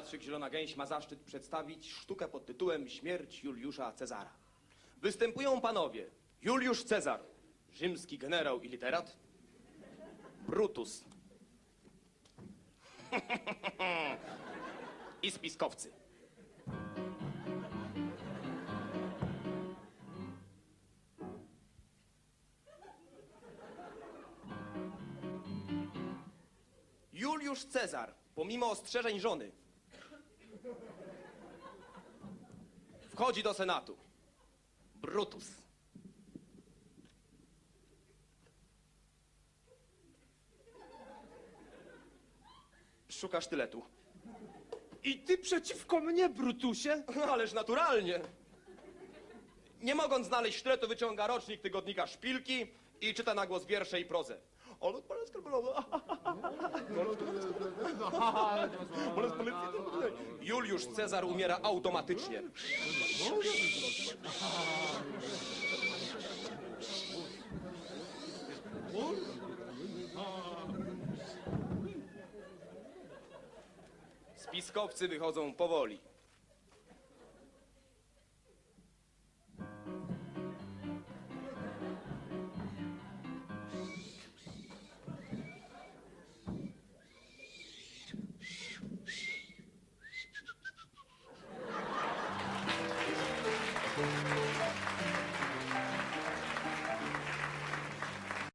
Teatrzyk Zielona Gęś ma zaszczyt przedstawić sztukę pod tytułem Śmierć Juliusza Cezara. Występują panowie Juliusz Cezar, rzymski generał i literat, Brutus i spiskowcy. Juliusz Cezar, pomimo ostrzeżeń żony, wchodzi do Senatu. Brutus. Szuka sztyletu. I ty przeciwko mnie, Brutusie? Ależ naturalnie. Nie mogąc znaleźć sztyletu, wyciąga rocznik tygodnika Szpilki i czyta na głos wiersze i prozę. Ale polska Juliusz Cezar umiera automatycznie. Spiskowcy wychodzą powoli.